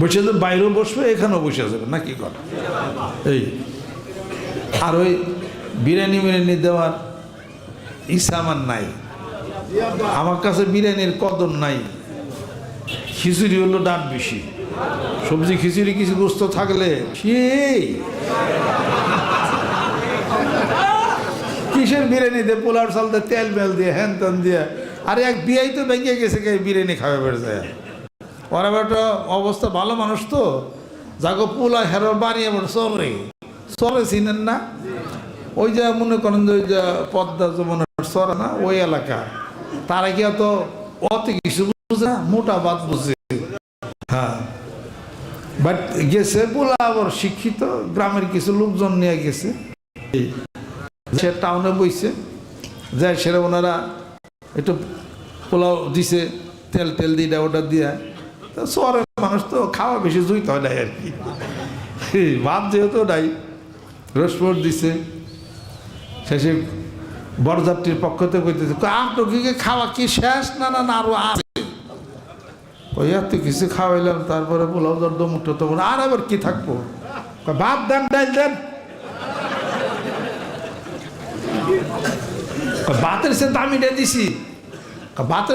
বসে তো বাইরেও বসবে, এখানেও বসে যাবে না, কি করে? এই, আর ওই বিরিয়ানি বিরিয়ানি দেওয়ার ইচ্ছা আমার নাই। আমার কাছে বিরিয়ানির কদর নাই। খিচুড়ি হলো ডান বেশি। সবজি খিচুড়ি কিছু গোস্ত থাকলে কিসের বিরিয়ানি দিয়ে পোলার চাল দিয়ে তেল মেল দিয়ে হ্যান ত্যান দিয়ে। আরে এক বিয়াই তো ভেঙে গেছে বিরিয়ানি খাবে বেড়ে যায়। ওরা বেটা অবস্থা ভালো মানুষ তো। যাগো পোলা হেরো বাড়িয়ে বড় চরে চরে চিনেন না? ওই যে মনে করেন যে ওই যে পদ্মা যমুনার চরে না, ওই এলাকা। তারা কি অত অত কিছু বুঝে না? মোটা বাদ বুঝে। হ্যাঁ। বাট গেছে পোলা আবার শিক্ষিত, গ্রামের কিছু লোকজন নিয়ে গেছে। সে টাউনে বইছে যায় সেটা ওনারা একটু পোলাও দিছে, তেল টেল দিয়ে ওটা দিয়া। তো শহরের মানুষ তো খাওয়া বেশি জুইতে হয় নাই আর কি। ভাত যেহেতু নাই রসপট দিছে। শেষে বরযাত্রীর পক্ষ থেকে কইতেছে কি খাওয়া কি শেষ না না না, আরও আছে? ওই তো কিছু খাওয়াইলাম, তারপরে পোলাও দর দমুটো তো আর আবার কি থাকব? ভাত দেন, ডাইল দেন। ভাতের সে দাম এটা দিছি।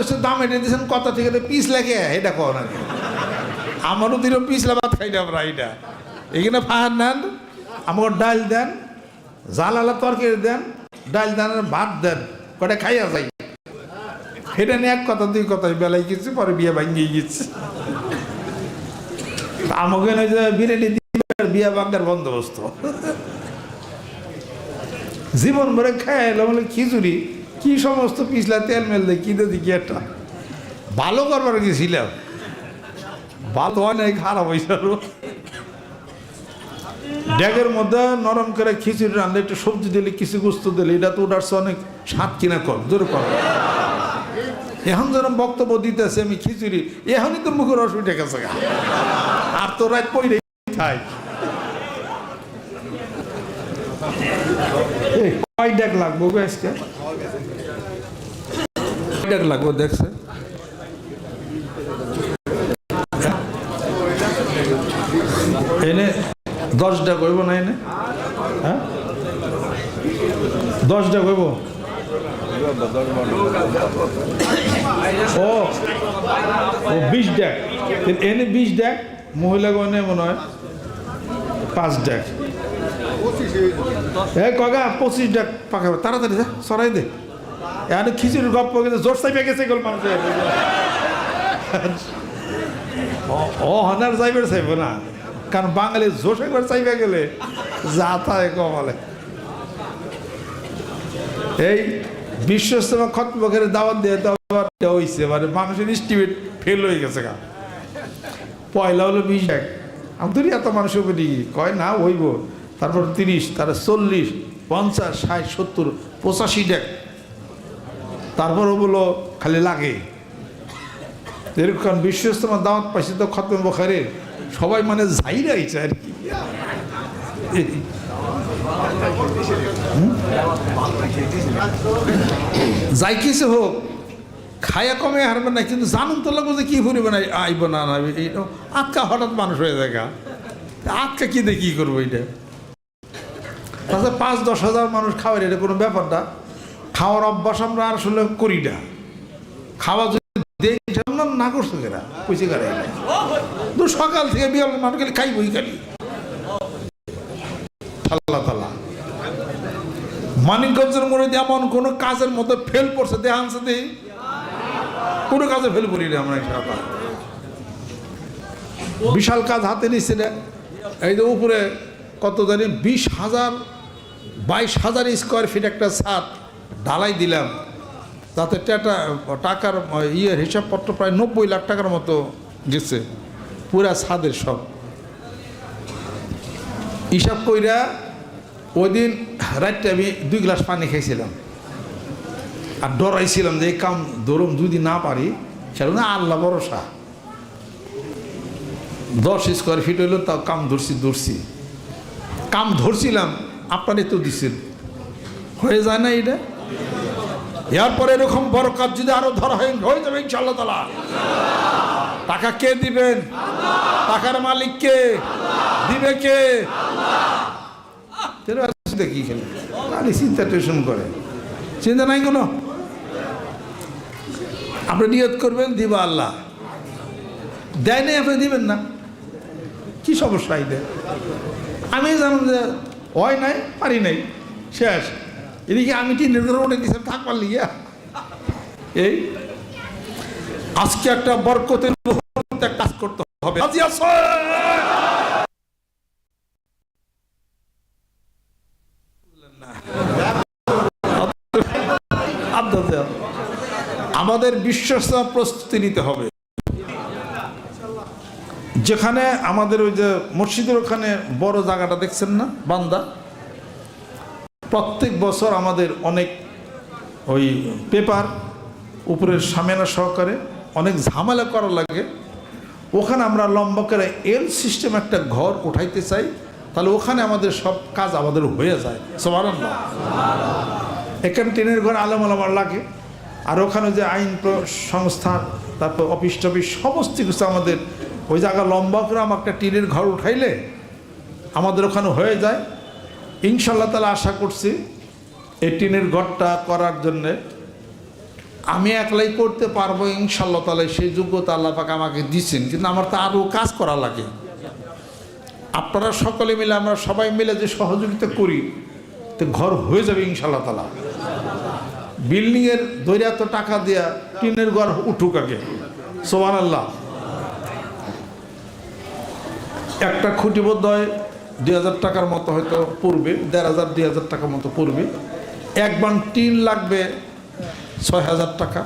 সে দাম এটা দিছেন কত? থেকে পিস লাগে, এটা কো না আমারও দিল পিছলা ভাত খাইলে আমরা এটা। এখানে ফাহার নেন, আমাকে ডাল দেন, জালালা তরকারি দেন, ডাল দেন ভাত দেন, কটা খাইয়া যাই। সেটা নিয়ে এক কথা, দুই কথা বেলায় গেছি, পরে বিয়ে ভাঙিয়ে গেছে। আমাকে বিরিয়ানি আর বিয়ে ভাঙার বন্দোবস্ত। জীবন ভরে খাই এলো খিচুড়ি। কি সমস্ত পিছলা তেল মেল কি কি একটা। ভালো করবার গেছিলাম ভালো অনেক খারাপ হয়েছে আরও। ড্যাগের মধ্যে নরম করে খিচুড়ি রান্না একটু সবজি দিলে, কিছু গুস্ত দিলে, এটা তো ওটার অনেক স্বাদ কিনা কর জোর কর এখন যেরকম বক্তব্য দিতেছে আমি খিচুড়ি, এখনই তোর মুখের অসুবিধা গেছে আর তো রাত পইরে খাই। কয় ডেক লাগবো গো আজকে? ডেক লাগবো দেখছে এনে দশটা করব না এনে? হ্যাঁ? দশটা করব ও বিশ ডেক এনে বিশ ডেক মহিলা গনে মনে হয় পাঁচ ডেক এ কগা, পঁচিশ ডেক পাকাবে তাড়াতাড়ি যা, সরাই দে। এখানে খিচুড়ির গপ্প কিন্তু জোর চাইপে গেছে গেল মানুষের ও- হনার চাইব না। কারণ বাঙালি জোশ একবার চাইবে গেলে যা তাই কমালে এই বিশ্ব ইস্তেমা খতমকের দাওয়াত দিয়ে দাওয়াত দেওয়া হয়েছে মানে মানুষের ইস্টিমেট ফেল হয়ে গেছে গা। পয়লা হলো বিশ এক। আমি তো এত মানুষের কয় না, হইব। তারপর তিরিশ, তারপর চল্লিশ, পঞ্চাশ, ষাট, সত্তর, পঁচাশি ডেক তারপর বলো খালি লাগে। এরকম বিশ্ব ইস্তেমা দাওয়াত পাইছে তো খতম বখারের সবাই মানে যাই যাইরাইছে আর কি। যাই কিছু হোক, খায়া কমে হারবে না, কিন্তু জানুন তো লাগবো যে কি ফুরিবে না আইব। না আটকা হঠাৎ মানুষ হয়ে গা। আটকা কি দিয়ে কি করব এটা তাছাড়া পাঁচ, দশ হাজার মানুষ খাওয়ার, এটা কোনো ব্যাপার না। খাওয়ার অভ্যাস আমরা আসলে করি না। খাওয়া যদি না করছে কেনা কারে তো সকাল থেকে বিয়াল মানুষ খালি খাইবই খালি। আল্লাহ তালা মানিকগঞ্জের মনে এমন কোনো কাজের মধ্যে ফেল পড়ছে দেহাংশে দেই কোনো কাজে ফেল করি না আমরা সারা বিশাল কাজ হাতে নিচ্ছে এই যে উপরে কত জানি, বিশ হাজার বাইশ হাজার স্কোয়ার ফিট একটা ছাদ ঢালাই দিলাম। তাতে টাটা, টাকার ইয়ের হিসাবপত্র প্রায় নব্বই লাখ টাকার মতো গেছে। পুরা ছাদের সব। হিসাব কইরা ওই দিন রাত্রে আমি দুই গ্লাস পানি খাইছিলাম। আর ডরাইছিলাম যে এই কাম ধরুন যদি না পারি, সেটা না আল্লাহ ভরসা। দশ স্কোয়ার ফিট হইল, তাও কাম ধরছি ধরছি। কাম ধরছিলাম আপনারই তো দিচ্ছেন হয়ে যায় না এটা? এরপরে এরকম বড় কাজ যদি আরও ধরা হয় হয়ে যাবে ইনশাল্লাহ তালা টাকা কে দিবেন? টাকার মালিক কে? দিবে কে? দেখি খেলে? খালি চিন্তা টিউশন করে। চিন্তা নাই কোনো? আপনি নিয়ত করবেন, দিবা আল্লাহ। দেয় নাই আপনি দিবেন না। কি সমস্যা দেয় আমি জানাম যে হয় নাই, পারি নাই। শেষ। এদিকে আমি কি নির্ধারণ উঠে দিয়েছিলাম থাকবার লিগিয়া এই, আজকে একটা বরকতের কাজ করতে হবে। আমাদের বিশ্বস্ত প্রস্তুতি নিতে হবে। যেখানে আমাদের ওই যে মসজিদের ওখানে বড় জায়গাটা দেখছেন না? বান্দা? প্রত্যেক বছর আমাদের অনেক ওই পেপার উপরের সামেনা সহকারে অনেক ঝামেলা করা লাগে। ওখানে আমরা লম্বা করে এল সিস্টেম একটা ঘর উঠাইতে চাই, তাহলে ওখানে আমাদের সব কাজ আমাদের হয়ে যায়। সবার এখানে ট্রেনের ঘর আলাম আলামার লাগে। আর ওখানে যে আইন সংস্থা, তারপর অফিস টফিস, সমস্ত কিছু আমাদের ওই জায়গা লম্বা করে আমার একটা টিনের ঘর উঠাইলে আমাদের ওখানে হয়ে যায়। ইনশাল্লাহ তালা আশা করছি এই টিনের ঘরটা করার জন্যে আমি একলাই করতে পারব ইনশাল্লাহ তালা সেই যোগ্যতা আল্লাহ পাক আমাকে দিচ্ছেন কিন্তু আমার তো আরও কাজ করা লাগে। আপনারা সকলে মিলে, আমরা সবাই মিলে যে সহযোগিতা করি, তো ঘর হয়ে যাবে ইনশাল্লাহ তালা বিল্ডিংয়ের দৈরে এত টাকা দেয়া টিনের ঘর উঠুক আগে। সোমান আল্লাহ একটা খুঁটি বোধ হয় দুই হাজার টাকার মতো হয়তো পড়বে, দেড় হাজার, দুই হাজার টাকার মতো পড়বে। এক বান টিন লাগবে ছয় হাজার টাকা।